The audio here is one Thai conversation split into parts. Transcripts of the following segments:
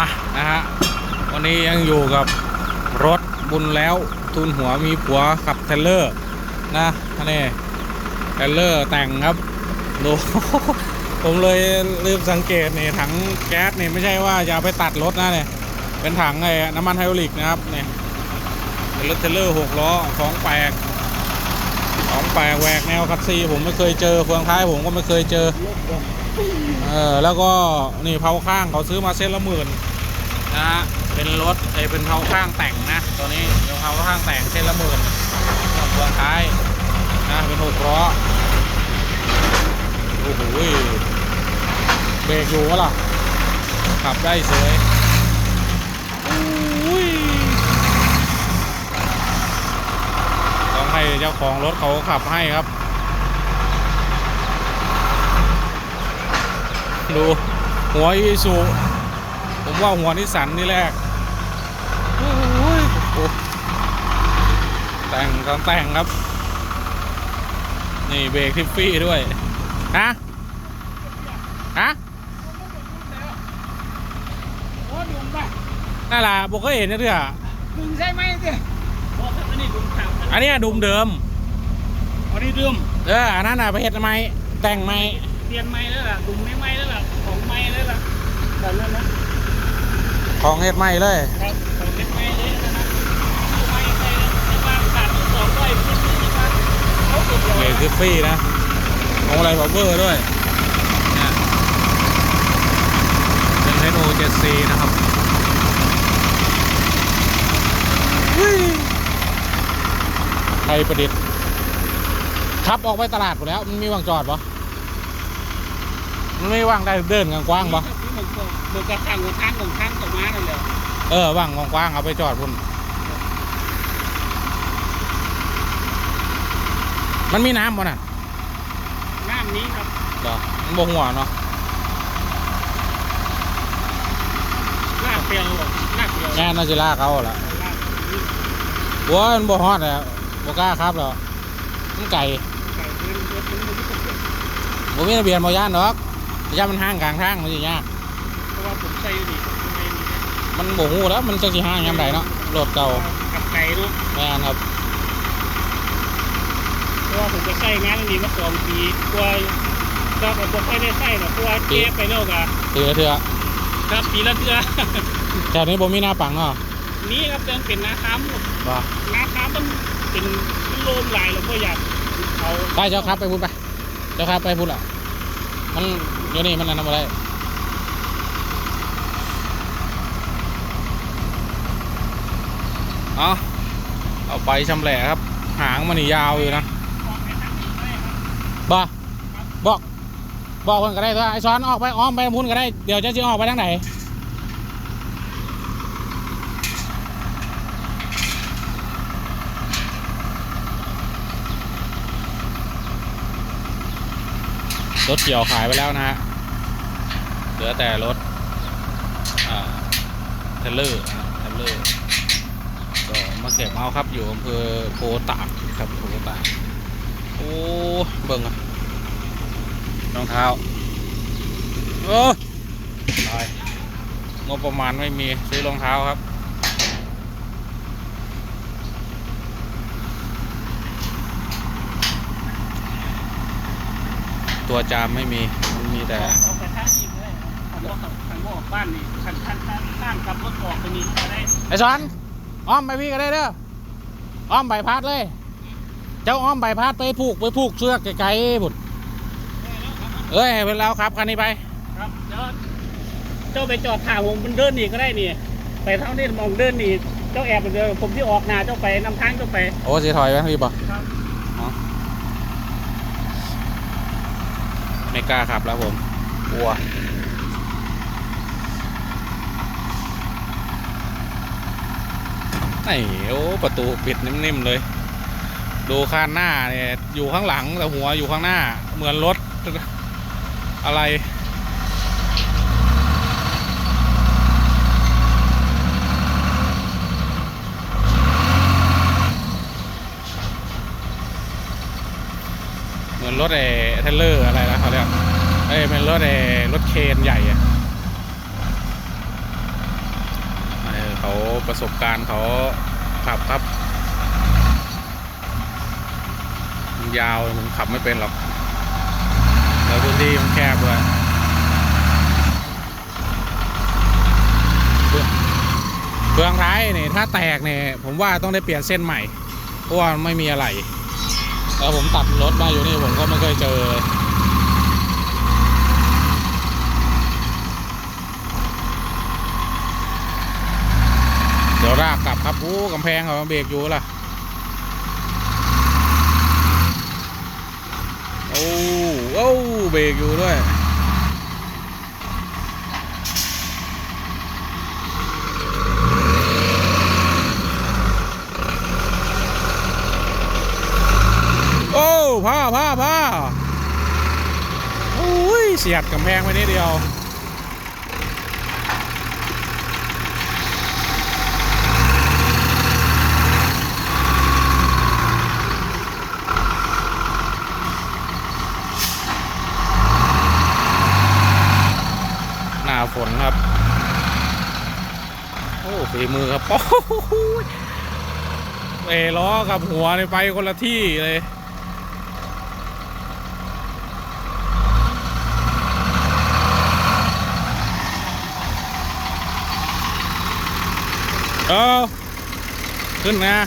มานะฮะวันนี้ยังอยู่กับรถบุญแล้วทุนหัวมีผัวขับเทเลอร์นะอันนี้เทเลอร์แต่งครับดูผมเลยลืมสังเกตนี่ถังแก๊สนี่ไม่ใช่ว่าจะไปตัดรถนะเนี่ยเป็นถังไอ้น้ำมันไฮดรอลิกนะครับเนี่ยเป็นรถเทเลอร์หกล้อของแปลกของแปลกแหวกแนวคัสซีผมไม่เคยเจอเฟืองท้ายผมก็ไม่เคยเจอเออแล้วก็นี่เผาข้างเขาซื้อมาเส้นละหมื่น นะฮะเป็นรถเอเป็นเผาข้างแต่งนะตัวนี้เป็นเผาข้างแต่งเส้นละหมื่นส่วนเฟืองท้ายนะเป็นหกล้อโอ้โหเบรกอยู่วะล่ะขับได้สวยอุ้ยต้องให้เจ้าของรถเขาขับให้ครับ ดู หัวอีซู ผมว่าหัวนิสสันนี่แรกโอ้ยโอ้แต่งต้องแต่งครับ นี่เบรกทิฟฟี่ด้วย ฮะฮะโอ้ดุมป่ะนั่นแหละบอกก็เห็นนะเถอะดุมใช่ไหมเจ้โอ้อันนี้ดุมขาวอันเนี้ยดุมเดิมอันนี้ดุมเอออันนั้นน่ะไปเห็ดทำไมแต่งไหมเปลี่ยนไม้แล้วล่ะดุมไม่ไม้แล้วล่ะของไม้แล้วล่ะแบบนั้นนะ ของเห็ดไหมเลยครับของเป็นไม้เลยนะนะไม้ไปในบ้านขาดสองร้อยขึ้นที่บ้านเขาเก็บเบรกทิฟฟี่นะของอะไรบอเบอร์ด้วยเนี่ยเป็นเทโนเจ็ดซีนะครับไทยประดิษฐ์ขับออกไปตลาดหมดแล้ว มันมีวางจอดปะมันไม่ว่างได้เดินกว้างๆปะ เบิกกระชังหัวทางของทางต่อมานั่นแหละเออว่างกว้างๆเอาไปจอดพุ่นมันมีน้ำปะน่ะน้ำนี้ครับเหรอมันบ่หัวเนาะลากเปลียวลากเปลียวแง่น่าจะลากเขาละหัวมันบ่ฮอดแล้วบ่กล้าครับแล้วมันไก่บ่มีทะเบียนบ่ย่านดอกย่านมันห้างกลางทางมันสิยากเพ ราะว่าผมใส่ดีไม่มีมันบ่ฮู้แล้วมันจักสิห้างยามใดเนาะรถเก่ากับไก่เนาะแม่นครับเพราะว่าผมจะใส่งานอันนี้มาสองปีกลัวก็ผมไม่ได้ใส่หรอกกลัวเจ๊ไปแล้วกะเถือเถือครับปีละเทือแถวนี้บ่มีหน้าปังเนาะนี่ครับยังเป็นนาค้ำบ่นาค้ำมันเป็นโลมหลายเราก็อยากเอาไปเจ้าครับไปพุ่นไป เจ้าครับไปพุ่นล่ะมันเดี๋ยวนี้มันอันนั้นบ่ได้ เอาเอาไปชำแหละครับ หางมันนี่ยาวอยู่นะบ่บอก บอกเพิ่นก็ได้ตัวไอ้ซ้อนออกไปอ้อมไปพุ่นก็ได้ เดี๋ยวจะสิออกไปทางไหนรถเกี่ยวขายไปแล้วนะฮะ เหลือแต่รถเทรลเลอร์เทรลเลอร์ ก็มาเก็บเอาครับอยู่อำเภอโพตากครับโพตากโอ้เบิ่งอะรองเท้าโอ้ตายงบประมาณไม่มีซื้อรองเท้าครับตัวจามไม่มี มันมีแต่เอาไปท่าอิ่มเลยขันโมขันโมบ้านนี่ขันขันข้ามขับรถออกไปนี่ได้ไอ้สอน อ้อมไปพี่ก็ได้เด้ออ้อมใบพัดเลย เจ้าอ้อมใบพัดไปผูกไปผูกเชือกไกลๆบุญเอ้ยให้เป็นเราครับคันนี้ไป ครับเดี๋ยวเจ้าไปจอดถ่าผมมันเดินหนีก็ได้นี่ไปเท่านี้มองเดินหนีเจ้าแอบไปเดียวผมที่ออกหนาเจ้าไปนำทางเจ้าไปโอ้สีถอยไปพี่บ่ครับไม่กล้าขับแล้วผมกลัว อ้โอ้ประตูปิดนิ่มๆเลย ดูข้างหน้าเนี่ยอยู่ข้างหลังแต่หัวอยู่ข้างหน้า เหมือนรถอะไรเหมือนรถเอเทเลอร์อะไรนะเขาเรียกเอ้ยเป็นรถเอรถเคนใหญ่อะ เขาประสบการณ์เขาขับครับมันยาวผมขับไม่เป็นหรอก แล้วพื้นที่มันแคบด้วยเฟืองเฟืองท้ายนี่ยถ้าแตกเนี่ยผมว่าต้องได้เปลี่ยนเส้นใหม่ เพราะว่าไม่มีอะไร แล้วผมตัดรถมาอยู่นี่ผมก็ไม่เคยเจอเลยเดี๋ กับครับอู้กำแพงเขาเบรกอยู่ล่ะ โอ้โอ้เบรกอยู่ด้วยโอ้พ่อพ่อพ่อโอ้ยเสียดกำแพงไปนิดเดียว หน้าฝนครับ โอ้ ฝีมือครับโอ้โหเอล้อกับหัวนี่ไปคนละที่เลยเออขึ้นนะ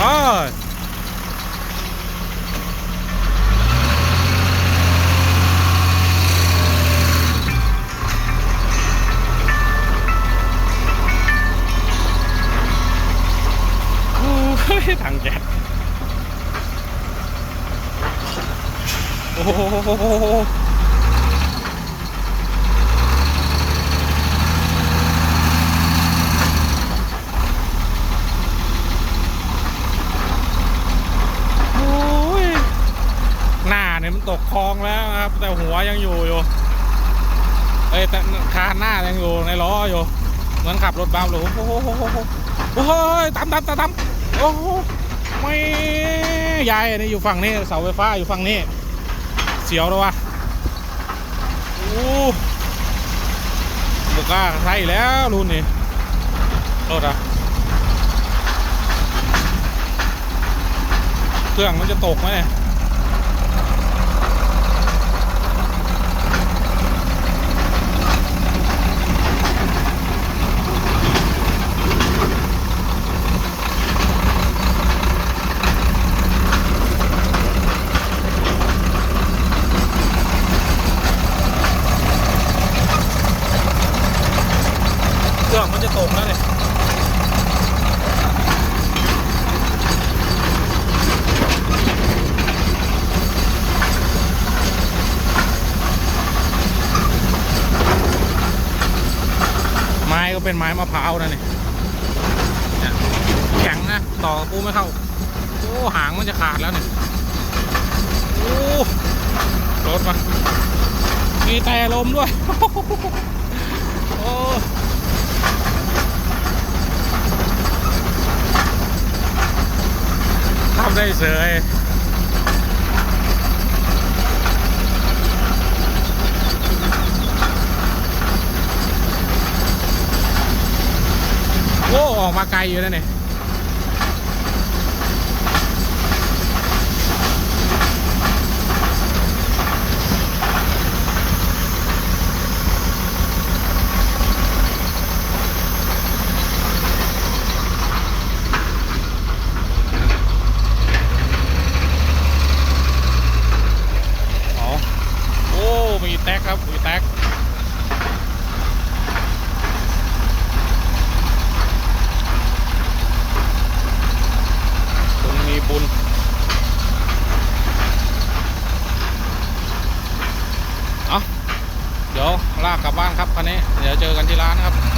เอ อโอ้ยถังแก๊สโอ้โหโอ้ยหน้าเนี่ยมันตกคลองแล้วนะครับ แต่หัวยังอยู่อยู่เอ้ยแต่คานหน้ายังอยู่ในล้ออยู่ เหมือนขับรถบัมเลยโอ้โหโอ้โหโอ้โหโอ้โหตามตามตามตาม โอ้โหไม่ยายอันนี้อยู่ฝั่งนี้เสาไฟฟ้าอยู่ฝั่งนี้ เสียวแล้ววะโอ้บุก้าใช่แล้วรุ่นนี้รถอะเครื่องมันจะตกไหมเนี่ยเครื่องมันจะตกแล้วเนี่ย ไม้ก็ เป็นไม้มะพร้าวนะเนี่ยแข็งนะ ต่อปูไม่เข้า โอ้หางมันจะขาดแล้วเนี่ยโอ้รถมามีแต่ลมด้วย โอ้ทำได้เสย โอออกมาไกลอยู่แล้วเนี่ยอ๋อโอ้ มีแท็กครับ มีแท็ก ตรงมีบุญเอาเดี๋ยวลากกลับบ้านครับคัน นี้ เดี๋ยวเจอกันที่ร้านครับ